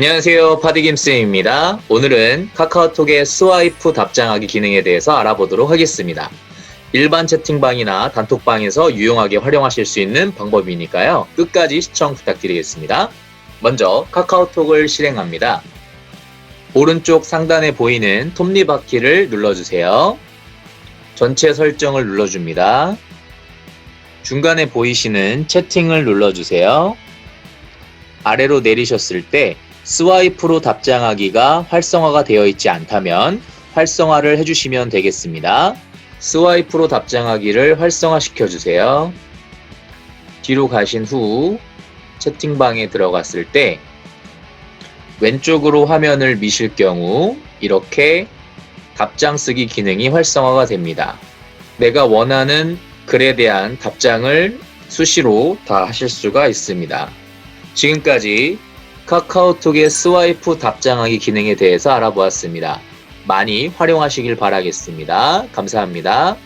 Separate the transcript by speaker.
Speaker 1: 안녕하세요. 파디김쌤입니다. 오늘은 카카오톡의 스와이프 답장하기 기능에 대해서 알아보도록 하겠습니다. 일반 채팅방이나 단톡방에서 유용하게 활용하실 수 있는 방법이니까요. 끝까지 시청 부탁드리겠습니다. 먼저 카카오톡을 실행합니다. 오른쪽 상단에 보이는 톱니바퀴를 눌러주세요. 전체 설정을 눌러줍니다. 중간에 보이시는 채팅을 눌러주세요. 아래로 내리셨을 때 스와이프로 답장하기가 활성화가 되어 있지 않다면 활성화를 해주시면 되겠습니다. 스와이프로 답장하기를 활성화시켜 주세요. 뒤로 가신 후 채팅방에 들어갔을 때 왼쪽으로 화면을 미실 경우 이렇게 답장 쓰기 기능이 활성화가 됩니다. 내가 원하는 글에 대한 답장을 수시로 다 하실 수가 있습니다. 지금까지 카카오톡의 스와이프 답장하기 기능에 대해서 알아보았습니다. 많이 활용하시길 바라겠습니다. 감사합니다.